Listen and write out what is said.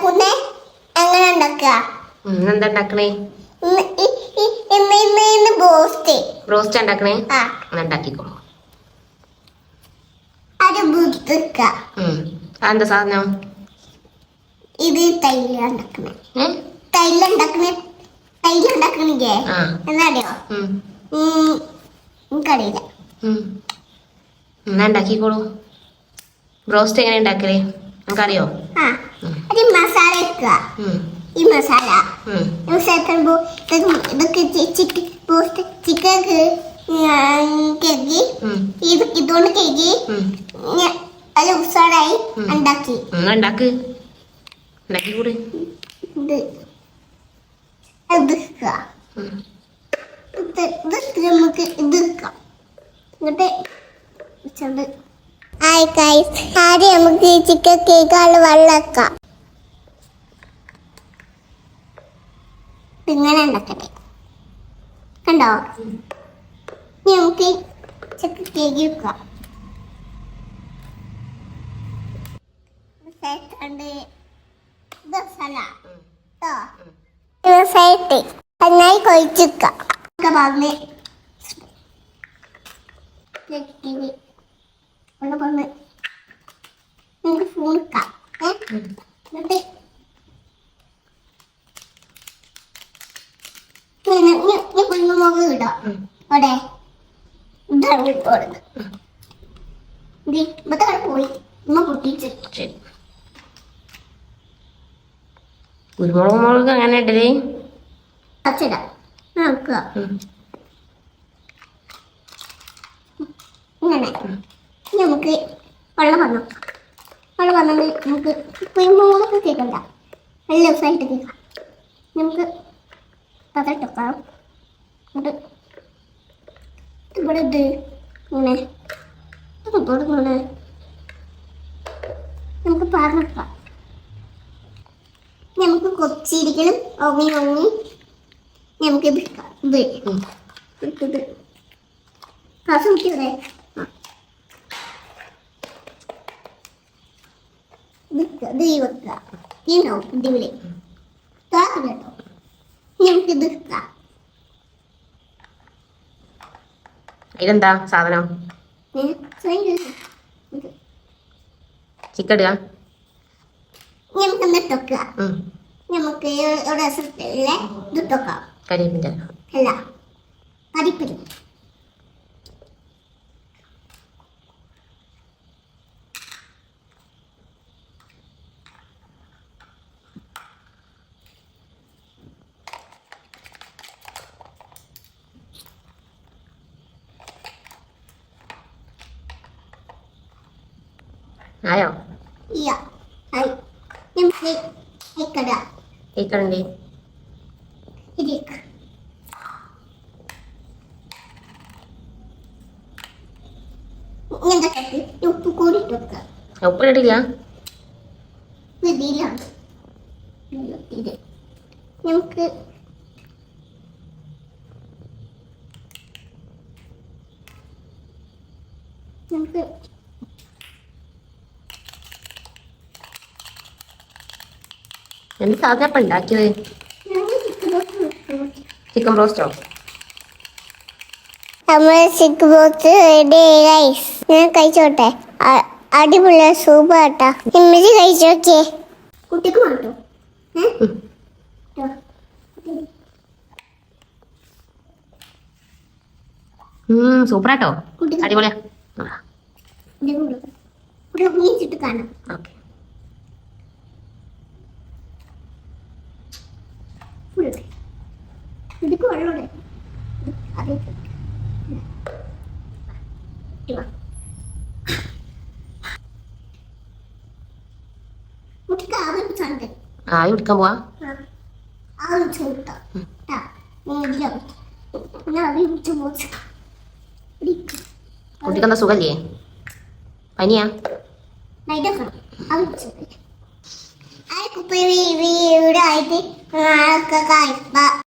ഉണ്ടാക്കുന്നേ എങ്ങനെ ഉണ്ടാക്കുക? ഉണ്ടാക്കണേ? ഉണ്ടാക്കണേ? ആ. എന്നാ ഉണ്ടാക്കിക്കോളൂ അത് ബുദ്ധിക്ക ഉം. അതെന്താ സാധനം? ഇത് തൈല ഉണ്ടാക്കണേ. ഏ? തൈല ഉണ്ടാക്കണേ തൈല ഉണ്ടാക്കണില്ലേ? ആ. എന്നറിയോ ഉം. ഉം, എനിക്കറിയില്ല ഉം. എന്നാ ഉണ്ടാക്കിക്കോളൂ? ബ്രോസ്റ്റ് എങ്ങനെ ഉണ്ടാക്കലേ? നമുക്കറിയോ വെക്കുക ഈ മസാല. മസാല ഇതൊക്കെ ചിക്കൻ ബോസ്റ്റ് ചിക്കൻ കേക്ക് ഇത് ഇതുകൊണ്ട് കേക്ക്. ഞാൻ ഉസാറായി ഉണ്ടാക്കി. ഉണ്ടാക്ക്? ഉണ്ടാക്കിക്കൂട് ഇത്. ഇത് ഇത് നമുക്ക് ഇത് എന്നിട്ട് ഹായ് ഗൈസ് ആദ്യം നമുക്ക് ചിക്കൻ കേക്കാൾ വെള്ളക്കാം. ഇങ്ങനെ ഉണ്ടാക്കട്ടെ. കണ്ടോ? ഇനി നമുക്ക് ചിക്കൻ കേക്ക് വെക്കാം. ദിവസമായിട്ട് നന്നായി കൊഴിച്ചിക്കാം പറഞ്ഞ് ഫോൺ എടുക്കാം എന്നിട്ട് കുഞ്ഞുമുഖം ഇടാം ഉം. അവിടെ ഇതാണ് ഇട്ടോടുന്നത് ഇപ്പത്തെ കട പോയി. ഉമ്മ പൊട്ടിച്ച് ശരി കുരുമുളക് മുളക് അങ്ങനെ ഇടലേ. പച്ചിടാം നോക്കുക ഉം. ഇങ്ങനെ. നമുക്ക് വെള്ളം വന്നു. വെള്ളം വന്നത് നമുക്ക് കുരുമുളക് കേൾക്കണ്ട നല്ല ദിവസമായിട്ട് കേൾക്കാം നമുക്ക് പതട്ടെക്കാം എന്നിട്ട് ഇവിടെ ഇത് ഇങ്ങനെ ഇങ്ങനെ നമുക്ക് പറഞ്ഞെടുക്കാം നമുക്ക് കൊച്ചിരിക്കണം ഒങ്ങി ഒങ്ങി നമുക്ക് ഇത്. കാശ് മുക്കിയതേ ഇത് ഈ വെക്കുക ഇതിവിടെ കേട്ടോ. നമുക്ക് ഇത് ഇതിലെന്താ സാധനം. ചിക്കൻ ഇടുക നമുക്ക് എന്നിട്ട് അല്ല ഉം. നമുക്ക് ഇവിടെ സ്ഥലത്തിലെ ഇത് വെക്കാം കരിയേപ്പിന്റെ അല്ല അരിപ്പരി ആയോ? ഉപ്പിട്ടില്ല ഉപ്പ് നമുക്ക് നമുക്ക് എന്ത് സാധനം അപ്പം ഉണ്ടാക്കിയത്? ചിക്കൻ റോസ്റ്റോ ഞാൻ കഴിച്ചോട്ടെ. അടിപൊളി സൂപ്പ് കേട്ടാ ഇമ്മച്ചി കഴിച്ചോക്കേ കുട്ടിക്ക് മാട്ടോ സൂപ്പറാട്ടോ. അടിപൊളിയാ. കാണാം. ഓക്കെ. ഇതിക്ക് വെള്ളം പോവാ? സുഖല്ലേ? പനിയാ? കുപ്പി വീടായിട്ട്?